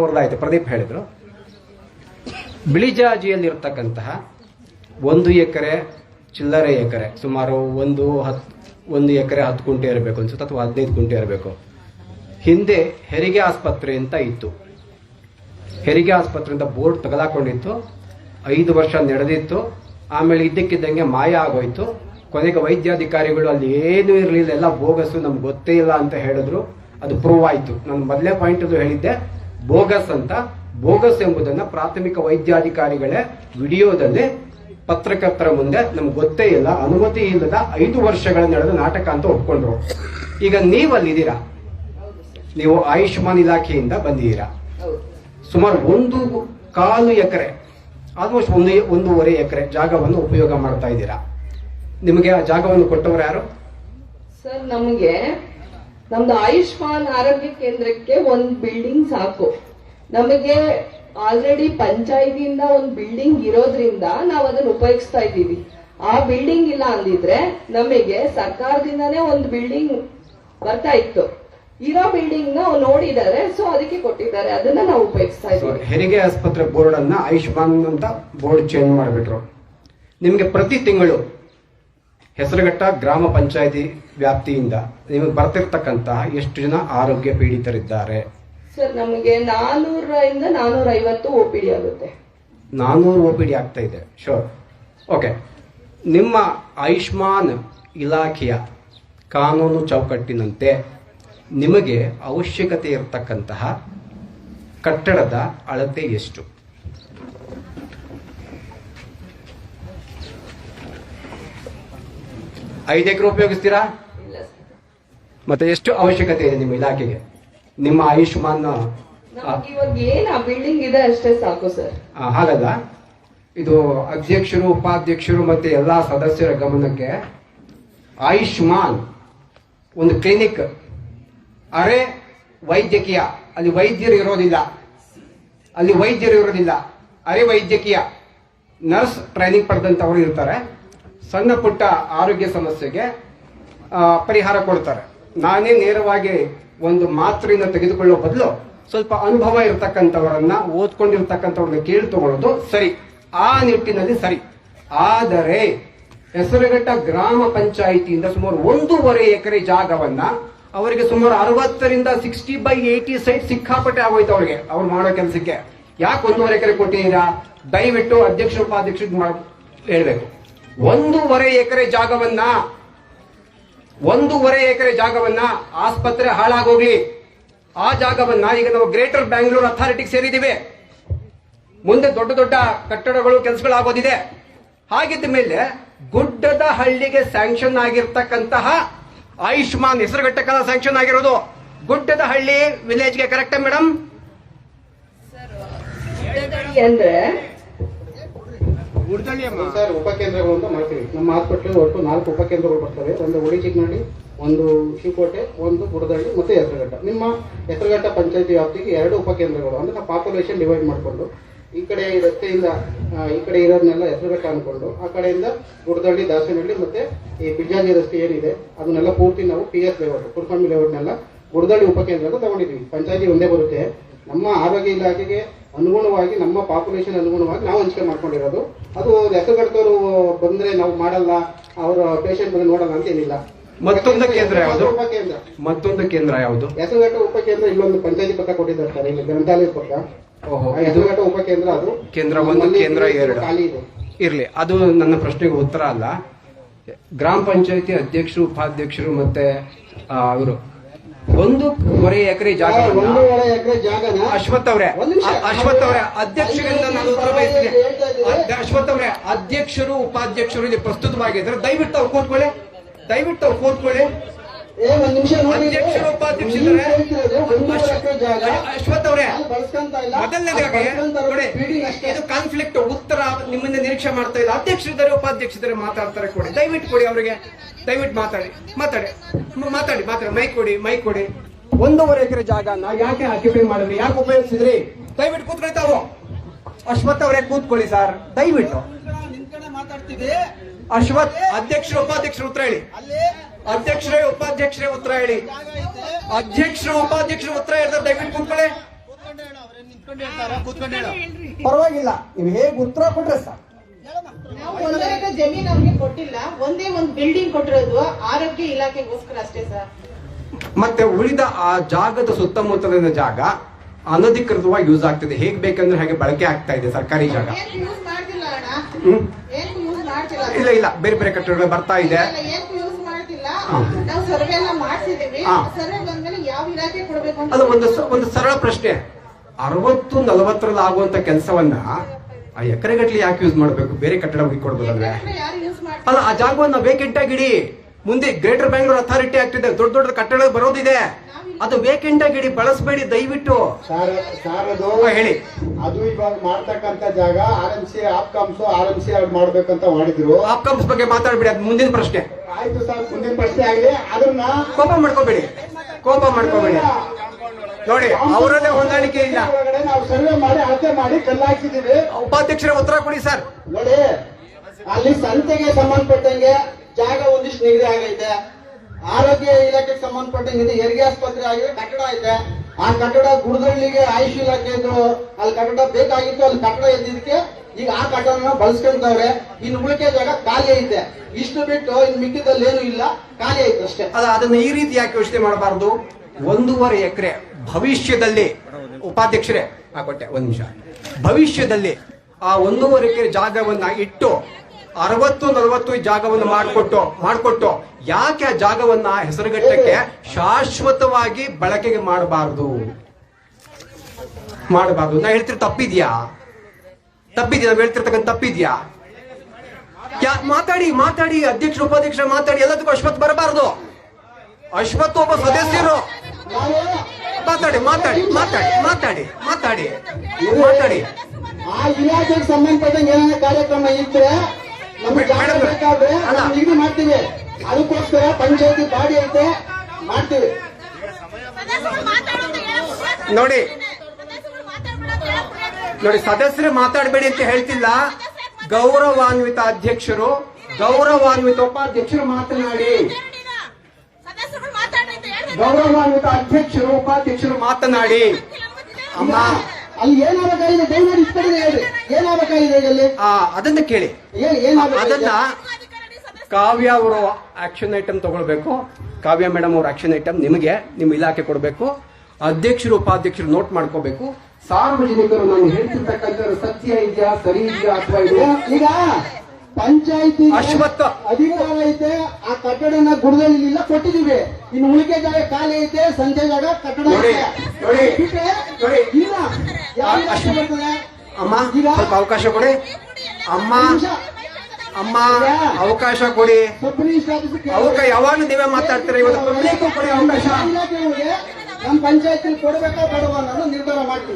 ಅವ್ರದ್ದಾಯ್ತು ಪ್ರದೀಪ್ ಹೇಳಿದ್ರು. ಬಿಳಿಜಾಜಿಯಲ್ಲಿರ್ತಕ್ಕಂತಹ ಒಂದು ಎಕರೆ, ಚಿಲ್ಲರೆ ಎಕರೆ, ಸುಮಾರು ಒಂದು ಹತ್, ಒಂದು ಎಕರೆ ಹತ್ತು ಗುಂಟೆ ಇರಬೇಕು ಅನ್ಸುತ್ತೆ, ಅಥವಾ ಹದಿನೈದು ಗುಂಟೆ ಇರಬೇಕು. ಹಿಂದೆ ಹೆರಿಗೆ ಆಸ್ಪತ್ರೆ ಅಂತ ಇತ್ತು. ಹೆರಿಗೆ ಆಸ್ಪತ್ರೆ ಅಂತ ಬೋರ್ಡ್ ತಗಲಾಕೊಂಡಿತ್ತು ಐದು ವರ್ಷ ನಡೆದಿತ್ತು. ಆಮೇಲೆ ಇದ್ದಕ್ಕಿದ್ದಂಗೆ ಮಾಯ ಆಗೋಯ್ತು. ಕೊನೆಗೆ ವೈದ್ಯಾಧಿಕಾರಿಗಳು ಅಲ್ಲಿ ಏನೂ ಇರಲಿಲ್ಲ. ಎಲ್ಲ ಬೋಗಸ್ಸು ನಮ್ಗೆ ಗೊತ್ತೇ ಇಲ್ಲ ಅಂತ ಹೇಳಿದ್ರು. ಅದು ಪ್ರೂವ್ ಆಯ್ತು. ನಾನು ಮೊದಲೇ ಪಾಯಿಂಟ್ ಅದು ಹೇಳಿದ್ದೆ. ಬೋಗಸ್ ಅಂತ. ಬೋಗಸ್ ಎಂಬುದನ್ನ ಪ್ರಾಥಮಿಕ ವೈದ್ಯಾಧಿಕಾರಿಗಳೇ ವಿಡಿಯೋದಲ್ಲಿ ಪತ್ರಕರ್ತರ ಮುಂದೆ ನಮ್ಗೆ ಗೊತ್ತೇ ಇಲ್ಲ, ಅನುಮತಿ ಇಲ್ಲದ ಐದು ವರ್ಷಗಳ ನಡೆದ ನಾಟಕ ಅಂತ ಒಪ್ಕೊಂಡ್ರು. ಈಗ ನೀವು ಅಲ್ಲಿದ್ದೀರಾ ನೀವು ಆಯುಷ್ಮಾನ್ ಇಲಾಖೆಯಿಂದ ಬಂದಿದ್ದೀರಾ? ಸುಮಾರು ಒಂದು ಕಾಲು ಎಕರೆ ಆಲ್ಮೋಸ್ಟ್ ಒಂದು ಒಂದೂವರೆ ಎಕರೆ ಜಾಗವನ್ನು ಉಪಯೋಗ ಮಾಡ್ತಾ ಇದ್ದೀರಾ? ನಿಮಗೆ ಆ ಜಾಗವನ್ನು ಕೊಟ್ಟವರು ಯಾರು? ಸರ್, ನಮಗೆ ನಮ್ದು ಆಯುಷ್ಮಾನ್ ಆರೋಗ್ಯ ಕೇಂದ್ರಕ್ಕೆ ಒಂದ್ ಬಿಲ್ಡಿಂಗ್ ಸಾಕು. ನಮಗೆ ಆಲ್ರೆಡಿ ಪಂಚಾಯತಿಯಿಂದ ಒಂದ್ ಬಿಲ್ಡಿಂಗ್ ಇರೋದ್ರಿಂದ ನಾವು ಅದನ್ನ ಉಪಯೋಗಿಸ್ತಾ ಇದ್ದೀವಿ. ಆ ಬಿಲ್ಡಿಂಗ್ ಇಲ್ಲ ಅಂದಿದ್ರೆ ನಮಗೆ ಸರ್ಕಾರದಿಂದಾನೇ ಒಂದು ಬಿಲ್ಡಿಂಗ್ ಬರ್ತಾ ಇತ್ತು. ಇರೋ ಬಿಲ್ಡಿಂಗ್ನ ನೋಡಿದ್ದಾರೆ ಸೊ ಅದಕ್ಕೆ ಕೊಟ್ಟಿದ್ದಾರೆ. ಅದನ್ನ ನಾವು ಉಪಯೋಗಿಸ್ತಾ ಇದ್ದೀವಿ. ಹೆರಿಗೆ ಆಸ್ಪತ್ರೆ ಬೋರ್ಡ್ ಅನ್ನ ಆಯುಷ್ಮಾನ್ ಅಂತ ಬೋರ್ಡ್ ಚೇಂಜ್ ಮಾಡಿಬಿಟ್ರು. ನಿಮಗೆ ಪ್ರತಿ ತಿಂಗಳು ಹೆಸರುಘಟ್ಟ ಗ್ರಾಮ ಪಂಚಾಯಿತಿ ವ್ಯಾಪ್ತಿಯಿಂದ ನಿಮಗೆ ಬರ್ತಿರ್ತಕ್ಕಂತಹ ಎಷ್ಟು ಜನ ಆರೋಗ್ಯ ಪೀಡಿತರಿದ್ದಾರೆ? ಸರ್ ನಮಗೆ ನಾನೂರರಿಂದ ನಾನೂರ ಐವತ್ತು ಒ ಪಿ ಡಿ ಆಗುತ್ತೆ. ನಾನೂರು ಒ ಪಿ ಡಿ ಆಗ್ತಾ ಇದೆ. ಶೋರ್ ಓಕೆ ನಿಮ್ಮ ಆಯುಷ್ಮಾನ್ ಇಲಾಖೆಯ ಕಾನೂನು ಚೌಕಟ್ಟಿನಂತೆ ನಿಮಗೆ ಅವಶ್ಯಕತೆ ಇರತಕ್ಕಂತಹ ಕಟ್ಟಡದ ಅಳತೆ ಎಷ್ಟು? ಐದು ಎಕರೆ ಉಪಯೋಗಿಸ್ತೀರಾ? ಮತ್ತೆ ಎಷ್ಟು ಅವಶ್ಯಕತೆ ಇದೆ ನಿಮ್ಮ ಇಲಾಖೆಗೆ? ನಿಮ್ಮ ಆಯುಷ್ಮಾನ್ ನಮ್ಗೆ ಆ ಬಿಲ್ಡಿಂಗ್ ಇದೆ ಅಷ್ಟೇ ಸಾಕು ಸರ್. ಹಾಗಲ್ಲ. ಇದು ಅಧ್ಯಕ್ಷರು ಉಪಾಧ್ಯಕ್ಷರು ಮತ್ತೆ ಎಲ್ಲಾ ಸದಸ್ಯರ ಗಮನಕ್ಕೆ ಆಯುಷ್ಮಾನ್ ಒಂದು ಕ್ಲಿನಿಕ್ ಅರೆ ವೈದ್ಯಕೀಯ. ಅಲ್ಲಿ ವೈದ್ಯರು ಇರೋದಿಲ್ಲ. ಅಲ್ಲಿ ವೈದ್ಯರು ಇರೋದಿಲ್ಲ. ಅರೆ ವೈದ್ಯಕೀಯ. ನರ್ಸ್ ಟ್ರೈನಿಂಗ್ ಪಡೆದಂತವರು ಇರ್ತಾರೆ. ಸಣ್ಣ ಪುಟ್ಟ ಆರೋಗ್ಯ ಸಮಸ್ಯೆಗೆ ಪರಿಹಾರ ಕೊಡ್ತಾರೆ. ನಾನೇ ನೇರವಾಗಿ ಒಂದು ಮಾತ್ರೆಯನ್ನು ತೆಗೆದುಕೊಳ್ಳೋ ಬದಲು ಸ್ವಲ್ಪ ಅನುಭವ ಇರತಕ್ಕಂಥವರನ್ನ, ಓದ್ಕೊಂಡಿರ್ತಕ್ಕಂಥವ್ರನ್ನ ಕೇಳಿ ತಗೊಳ್ಳೋದು ಸರಿ. ಆ ನಿಟ್ಟಿನಲ್ಲಿ ಸರಿ. ಆದರೆ, ಹೆಸರುಘಟ್ಟ ಗ್ರಾಮ ಪಂಚಾಯಿತಿಯಿಂದ ಸುಮಾರು ಒಂದೂವರೆ ಎಕರೆ ಜಾಗವನ್ನ ಅವರಿಗೆ ಸುಮಾರು ಅರವತ್ತರಿಂದ ಸಿಕ್ಸ್ಟಿ ಬೈ ಏಯ್ಟಿ ಸೈಟ್ ಸಿಕ್ಕಾಪಟ್ಟೆ ಆಗೋಯ್ತು ಅವ್ರಿಗೆ. ಅವ್ರು ಮಾಡೋ ಕೆಲಸಕ್ಕೆ. ಯಾಕೆ ಒಂದೂವರೆ ಎಕರೆ ಕೊಟ್ಟಿದ್ದೀರಾ? ದಯವಿಟ್ಟು ಅಧ್ಯಕ್ಷ ಉಪಾಧ್ಯಕ್ಷ ಹೇಳಬೇಕು ಹೇಳ್ಬೇಕು. ಒಂದೂವರೆ ಎಕರೆ ಜಾಗವನ್ನ, ಒಂದೂವರೆ ಎಕರೆ ಜಾಗವನ್ನ ಆಸ್ಪತ್ರೆ ಹಾಳಾಗೋಗ್ಲಿ. ಆ ಜಾಗವನ್ನ ಈಗ ನಾವು ಗ್ರೇಟರ್ ಬ್ಯಾಂಗ್ಳೂರ್ ಅಥಾರಿಟಿಗೆ ಸೇರಿದ್ದೀವಿ. ಮುಂದೆ ದೊಡ್ಡ ದೊಡ್ಡ ಕಟ್ಟಡಗಳು, ಕೆಲಸಗಳಾಗೋದಿದೆ. ಹಾಗಿದ್ದ ಮೇಲೆ ಗುಡ್ಡದ ಹಳ್ಳಿಗೆ ಸ್ಯಾಂಕ್ಷನ್ ಆಗಿರ್ತಕ್ಕಂತಹ ಆಯುಷ್ಮಾನ್ ಹೆಸರುಘಟ್ಟಕ್ಕೆಲ್ಲ ಸ್ಯಾಂಕ್ಷನ್ ಆಗಿರೋದು. ಗುಡ್ಡದ ಹಳ್ಳಿ ವಿಲೇಜ್ಗೆ ಕರೆಕ್ಟ್ ಮೇಡಮ್ ಅಂದ್ರೆ ಸರ್, ಉಪಕೇಂದ್ರಗಳು ಅಂತ ಮಾಡ್ತೀವಿ. ನಮ್ಮ ಹಾಸ್ಪಿಟಲ್ ಒಟ್ಟು ನಾಲ್ಕು ಉಪಕೇಂದ್ರಗಳು ಬರ್ತವೆ. ಒಂದು ಉಳಿ ಚಿಕ್ಕನಹಳ್ಳಿ ಒಂದು ಶಿವಕೋಟೆ, ಒಂದು ಗುಡದಹಳ್ಳಿ ಮತ್ತೆ ಹೆಸರುಘಟ್ಟ. ನಿಮ್ಮ ಹೆಸರುಘಟ್ಟ ಪಂಚಾಯತಿ ವ್ಯಾಪ್ತಿಗೆ ಎರಡು ಉಪಕೇಂದ್ರಗಳು. ಅಂದ್ರೆ ನಾವು ಪಾಪ್ಯುಲೇಷನ್ ಡಿವೈಡ್ ಮಾಡಿಕೊಂಡು, ಈ ಕಡೆ ರಸ್ತೆಯಿಂದ ಈ ಕಡೆ ಇರೋದನ್ನೆಲ್ಲ ಹೆಸರುಘಟ್ಟ ಅನ್ಕೊಂಡು, ಆ ಕಡೆಯಿಂದ ಗುಡದಹಳ್ಳಿ ದಾಸನಹಳ್ಳಿ ಮತ್ತೆ ಈ ಬಿಜಾಜಿ ರಸ್ತೆ ಏನಿದೆ, ಅದನ್ನೆಲ್ಲ ಪೂರ್ತಿ ನಾವು ಪಿ ಎಸ್ ಲೇಔಟ್ ಕುರ್ಕಂಬಿ ಲೇಔಟ್ನೆಲ್ಲ ಗುಡದಹಳ್ಳಿ ಉಪಕೇಂದ್ರ ಅಂತ ತಗೊಂಡಿದ್ವಿ ಪಂಚಾಯತಿ ಒಂದೇ ಬರುತ್ತೆ. ನಮ್ಮ ಆರೋಗ್ಯ ಇಲಾಖೆಗೆ ಅನುಗುಣವಾಗಿ ನಮ್ಮ ಪಾಪ್ಯುಲೇಷನ್ ಅನುಗುಣವಾಗಿ ನಾವು ಹಂಚಿಕೆ ಮಾಡ್ಕೊಂಡಿರೋದು. ಅದು ಹೆಸರುಗಟ್ಟವರು ಬಂದ್ರೆ ನಾವು ಮಾಡಲ್ಲ ಅವರ ಪೇಷಂಟ್ ಬಂದು ನೋಡಲ್ಲ ಅಂತ ಏನಿಲ್ಲ. ಮತ್ತೊಂದು ಕೇಂದ್ರ ಯಾವುದು? ಉಪಕೇಂದ್ರ ಮತ್ತೊಂದು ಕೇಂದ್ರ ಯಾವುದು? ಹೆಸರುಘಟ್ಟ ಉಪಕೇಂದ್ರ ಇಲ್ಲೊಂದು ಪಂಚಾಯತಿ ಪಕ್ಕ ಕೊಟ್ಟಿದ್ದಾರೆ ಸರ್ ಇಲ್ಲಿ ಗ್ರಂಥಾಲಯದ ಪಕ್ಕ. ಓಹೋ. ಆ ಉಪ ಹೆಸರುಘಟ್ಟ ಉಪಕೇಂದ್ರ ಅದು. ಕೇಂದ್ರ ಒಂದು, ಕೇಂದ್ರ ಎರಡು. ಖಾಲಿ ಇದೆ. ಇರ್ಲಿ ಅದು ನನ್ನ ಪ್ರಶ್ನೆಗೆ ಉತ್ತರ ಅಲ್ಲ. ಗ್ರಾಮ ಪಂಚಾಯತಿ ಅಧ್ಯಕ್ಷರು ಉಪಾಧ್ಯಕ್ಷರು ಮತ್ತೆ ಅವರು ಒಂದೂವರೆ ಎಕರೆ ಜಾಗ ಒಂದೂವರೆ ಎಕರೆ ಜಾಗನ ಅಶ್ವಥ್ ಅವರೇ ಅಶ್ವಥ್ ಅವರೇ ಅಧ್ಯಕ್ಷರಿಂದ ನಾನು ಉತ್ತರ ಬಯಸ್ತೀನಿ. ಅಶ್ವಥ್ ಅವರೇ ಅಧ್ಯಕ್ಷರು ಉಪಾಧ್ಯಕ್ಷರು ಇಲ್ಲಿ ಪ್ರಸ್ತುತವಾಗಿದ್ದಾರೆ. ದಯವಿಟ್ಟು ಅವ್ರು ಕೂತ್ಕೊಳ್ಳಿ. ದಯವಿಟ್ಟು ಅವ್ರು ಕೂತ್ಕೊಳ್ಳಿ. ಅಧ್ಯಕ್ಷರು ಉಪಾಧ್ಯಕ್ಷರು ಅಶ್ವಥ್ ಅವರೇ ಮೊದಲನೇದಾಗಿ ನೋಡಿ ಇದು ಕಾನ್ಫ್ಲಿಕ್ಟ್ ಉತ್ತರ ನಿಮ್ಮಿಂದ ನಿರೀಕ್ಷೆ ಮಾಡ್ತಾ ಇಲ್ಲ. ಅಧ್ಯಕ್ಷರಿದ್ದಾರೆ ಉಪಾಧ್ಯಕ್ಷರಿದ್ದಾರೆ ಮಾತಾಡ್ತಾರೆ ಕೊಡಿ. ದಯವಿಟ್ಟು ಕೊಡಿ ಅವರಿಗೆ. ದಯವಿಟ್ಟು ಮಾತಾಡಿ. ಮಾತಾಡಿ. ಮ- ಮಾತಾಡಿ ಮಾತಾಡಿ. ಮೈಕ್ ಕೊಡಿ ಮೈಕ್ ಕೊಡಿ. ಒಂದೂವರೆ ಎಕರೆ ಜಾಗನ ಯಾಕೆ ಆಕ್ಯುಪೈ ಮಾಡಿದ್ರಿ? ಯಾಕೆ ಉಪಯೋಗಿಸಿದ್ರಿ? ದಯವಿಟ್ಟು ಕೂತ್ಕೊಳ್ಳಿ ತಾವು. ಅಶ್ವಥ್ ಅವರೇ ಕೂತ್ಕೊಳ್ಳಿ ಸರ್. ದಯವಿಟ್ಟು. ಅಶ್ವಥ್ ಅಧ್ಯಕ್ಷರು ಉಪಾಧ್ಯಕ್ಷರು ಉತ್ತರ ಹೇಳಿ. ಅಧ್ಯಕ್ಷರೇ ಉಪಾಧ್ಯಕ್ಷರೇ ಉತ್ತರ ಹೇಳಿ. ಅಧ್ಯಕ್ಷರು ಉಪಾಧ್ಯಕ್ಷರು ಉತ್ತರ ಹೇಳ್ತಾರೆ ದಯವಿಟ್ಟು ಕೂತ್ಕೊಳ್ಳಿ. ಪರವಾಗಿಲ್ಲ. ನೀವು ಹೇಗೆ ಉತ್ತರ ಕೊಟ್ರೆ ಸರ್ ನಾವು ಎಕರೆ ಜಮೀನು ಅವ್ರಿಗೆ ಕೊಟ್ಟಿಲ್ಲ. ಒಂದೇ ಒಂದು ಬಿಲ್ಡಿಂಗ್ ಕೊಟ್ಟಿರೋದು. ಆರೋಗ್ಯ ಇಲಾಖೆಗೋಸ್ಕರ ಅಷ್ಟೇ ಸರ್. ಮತ್ತೆ ಉಳಿದ ಆ ಜಾಗದ ಸುತ್ತಮುತ್ತಲಿನ ಜಾಗ ಅನಧಿಕೃತವಾಗಿ ಯೂಸ್ ಆಗ್ತಿದೆ. ಹೇಗ್ ಬೇಕಂದ್ರೆ ಹಾಗೆ ಬಳಕೆ ಆಗ್ತಾ ಇದೆ ಸರ್ಕಾರಿ ಜಾಗ. ಇಲ್ಲ ಇಲ್ಲ. ಬೇರೆ ಬೇರೆ ಕಟ್ಟಡಗಳು ಬರ್ತಾ ಇದೆ ಏನ್ ಯೂಸ್ ಮಾಡ್ತಿಲ್ಲ ಹಾ. ನಾವು ಸರ್ವೆ ಎಲ್ಲ ಮಾಡ್ಸಿದೀವಿ. ಹಾ. ಸರ್ವೆ ಬಂದ್ಮೇಲೆ ಯಾವ ಇಲಾಖೆ ಕೊಡ್ಬೇಕು ಅಂತ ಅದು ಒಂದು ಒಂದು ಸರಳ ಪ್ರಶ್ನೆ. ಅರವತ್ತು ನಲವತ್ತರಲ್ಲಿ ಆಗುವಂತ ಕೆಲಸವನ್ನ ಆ ಎಕರೆಗಟ್ಟಲೆ ಯಾಕೆ ಯೂಸ್ ಮಾಡಬೇಕು? ಬೇರೆ ಕಟ್ಟಡ ಹೋಗಿ ಕೊಡ್ಬೋದಲ್ವೇ? ಅಲ್ಲ ಆ ಜಾಗವನ್ನ ವೇಕೆಂಟ್ ಆಗಿಡಿ. ಮುಂದೆ ಗ್ರೇಟರ್ ಬ್ಯಾಂಗ್ಳೂರ್ ಅಥಾರಿಟಿ ಆಗ್ತಿದೆ. ದೊಡ್ಡ ದೊಡ್ಡ ಕಟ್ಟಡ ಬರೋದಿದೆ. ಅದು ವೇಕೆಂಟ್ ಆಗಿಡಿ ಬಳಸಬೇಡಿ ದಯವಿಟ್ಟು. ಹೇಳಿ. ಅದು ಇವಾಗ ಮಾಡ್ತಕ್ಕಂತ ಜಾಗ R M C HOPCOMS R M C ಮಾಡ್ಬೇಕಂತ ಮಾಡಿದ್ರು. ಆಪ್ಕಮ್ಸ್ ಬಗ್ಗೆ ಮಾತಾಡ್ಬೇಡಿ ಅದು ಮುಂದಿನ ಪ್ರಶ್ನೆ. ಆಯ್ತು ಸರ್ ಮುಂದಿನ ಪ್ರಶ್ನೆ ಆಗಲಿ. ಅದನ್ನ ಕೋಪ ಮಾಡ್ಕೋಬೇಡಿ. ಕೋಪ ಮಾಡ್ಕೋಬೇಡಿ. ನೋಡಿ ಅವರದೇ ಹೊಂದಾಣಿಕೆ ಇಲ್ಲ. ಒಳಗಡೆ ನಾವು ಸರ್ವೆ ಮಾಡಿ ಅಳತೆ ಮಾಡಿ ಕಲ್ಲಾಕಿದ್ದೀವಿ ಉಪಾಧ್ಯಕ್ಷರ ಉತ್ತರ ಕೊಡಿ ಸರ್. ನೋಡಿ ಅಲ್ಲಿ ಸಂತೆಗೆ ಸಂಬಂಧಪಟ್ಟಂಗೆ ಜಾಗ ಒಂದಿಷ್ಟು ನಿಗದಿ ಆಗೈತೆ. ಆರೋಗ್ಯ ಇಲಾಖೆಗೆ ಸಂಬಂಧಪಟ್ಟಂಗೆ ಇದು ಹೆರಿಗೆ ಆಸ್ಪತ್ರೆ ಆಗಿದೆ, ಕಟ್ಟಡ ಐತೆ. ಆ ಕಟ್ಟಡ ಗುಡದಳ್ಳಿಗೆ ಆಯುಷ್ ಇಲಾಖೆ ಇದ್ರು, ಅಲ್ಲಿ ಕಟ್ಟಡ ಬೇಕಾಗಿತ್ತು, ಅಲ್ಲಿ ಕಟ್ಟಡ ಎದ್ದಿದ್ದಕ್ಕೆ ಈಗ ಆ ಕಟ್ಟಡನ ಬಳಸ್ಕೊಂತವ್ರೆ. ಇನ್ನು ಉಳಿಕೆ ಜಾಗ ಖಾಲಿ ಐತೆ. ಇಷ್ಟು ಬಿಟ್ಟು ಇನ್ನು ಮಿಕ್ಕಿದಲ್ಲಿ ಏನು ಇಲ್ಲ, ಖಾಲಿ ಐತೆ ಅಷ್ಟೇ. ಅಲ್ಲ, ಅದನ್ನ ಈ ರೀತಿ ಯಾಕೆ ಯೋಚನೆ ಮಾಡಬಾರದು? ಒಂದೂವರೆ ಎಕರೆ ಭವಿಷ್ಯದಲ್ಲಿ, ಉಪಾಧ್ಯಕ್ಷರೇ ಆ ಕೊಟ್ಟೆ ಒಂದ್ ನಿಮಿಷ. ಭವಿಷ್ಯದಲ್ಲಿ ಆ ಒಂದೂವರೆ ಎಕರೆ ಜಾಗವನ್ನ ಇಟ್ಟು ಅರವತ್ತು, ನಲವತ್ತು ಜಾಗವನ್ನು ಮಾಡಿಕೊಟ್ಟು ಮಾಡಿಕೊಟ್ಟು, ಯಾಕೆ ಆ ಜಾಗವನ್ನ ಹೆಸರುಗಟ್ಟಕ್ಕೆ ಶಾಶ್ವತವಾಗಿ ಬಳಕೆಗೆ ಮಾಡಬಾರದು? ಮಾಡಬಾರ್ದು. ನಾ ಹೇಳ್ತಿರ ತಪ್ಪಿದ್ಯಾ? ತಪ್ಪಿದ್ಯಾ? ನಾವು ಹೇಳ್ತಿರ್ತಕ್ಕಂಥ ತಪ್ಪಿದ್ಯಾ? ಮಾತಾಡಿ ಮಾತಾಡಿ ಅಧ್ಯಕ್ಷ ಉಪಾಧ್ಯಕ್ಷ ಮಾತಾಡಿ, ಎಲ್ಲದಕ್ಕೂ ಅಶ್ವತ್ ಬರಬಾರದು. ಅಶ್ವತ್ ಒಬ್ಬ ಸದಸ್ಯರು. ಮಾತಾಡಿ ಮಾತಾಡಿ ಮಾತಾಡಿ ಮಾತಾಡಿ ಮಾತಾಡಿ ಮಾತಾಡಿ. ಆ ಇಲಾಖೆಗೆ ಸಂಬಂಧಪಟ್ಟಂಗೆ ಏನಾದ್ರು ಕಾರ್ಯಕ್ರಮ ಇದ್ರೆ ನಿಗದಿ ಮಾಡ್ತೀವಿ. ಅದಕ್ಕೋಸ್ಕರ ಪಂಚಾಯತಿ ಬಾಡಿ ಐತೆ ಮಾಡ್ತೀವಿ. ನೋಡಿ. ನೋಡಿ ಸದಸ್ಯರು ಮಾತಾಡಬೇಡಿ ಅಂತ ಹೇಳ್ತಿಲ್ಲ. ಗೌರವಾನ್ವಿತ ಅಧ್ಯಕ್ಷರು ಗೌರವಾನ್ವಿತ ಉಪಾಧ್ಯಕ್ಷರು ಮಾತನಾಡಿ. ಗೌರವಾನ್ವಿತ ಅಧ್ಯಕ್ಷರು ಉಪಾಧ್ಯಕ್ಷರು ಮಾತನಾಡಿ. ಅಮ್ಮ ಅಲ್ಲಿ ಏನಾಗಬೇಕಾಗಿದೆ? ದಯಮಾಡಿ ಇಷ್ಟ ಹೇಳ್ರಿ. ಏನಾಗಬೇಕಾಗಿದೆ ಅಲ್ಲಿ ಆ ಅದನ್ನ ಕೇಳಿ. ಅದನ್ನ ಕಾವ್ಯ ಅವರು ಆಕ್ಷನ್ ಐಟಮ್ ತಗೊಳ್ಬೇಕು. ಕಾವ್ಯ ಮೇಡಮ್ ಅವ್ರ ಆಕ್ಷನ್ ಐಟಮ್ ನಿಮಗೆ ನಿಮ್ಮ ಇಲಾಖೆ ಕೊಡಬೇಕು. ಅಧ್ಯಕ್ಷರು ಉಪಾಧ್ಯಕ್ಷರು ನೋಟ್ ಮಾಡ್ಕೋಬೇಕು. ಸಾರ್ವಜನಿಕರು ನಾನು ಹೇಳ್ತಿರ್ತಕ್ಕಂಥ ಸತ್ಯ ಇದೆಯಾ ಸರಿ ಇದೆಯಾ ಅಥವಾ ಇದೆಯಾ ಈಗ ಪಂಚಾಯತಿ ಅಶ್ವತ್ಥ. ಅಧಿಕಾರ ಐತೆ ಆ ಕಟ್ಟಡನ ಗುಡದಲ್ಲಿಲ್ಲ ಕೊಟ್ಟಿದೀವಿ ಇನ್ನು ಉಳಿಕೆ ಜಾಗ ಖಾಲಿ ಐತೆ ಸಂಜೆ ಜಾಗ ಕಟ್ಟಡ ಇಲ್ಲ. ಅಮ್ಮ ಸ್ವಲ್ಪ ಅವಕಾಶ ಕೊಡಿ. ಅಮ್ಮ ಅಮ್ಮ, ಅವಕಾಶ ಕೊಡಿ. ಅವಕಾಶ ಯಾವಾಗ ನೀವೇ ಮಾತಾಡ್ತೀರಾ? ಇವತ್ತು ಕೊಡಿ ಅವಕಾಶ. ನಮ್ಮ ಪಂಚಾಯತ್ ಕೊಡಬೇಕಾ ಬೇಡವಾ ನಾನು ನಿರ್ಧಾರ ಮಾಡ್ತೀವಿ.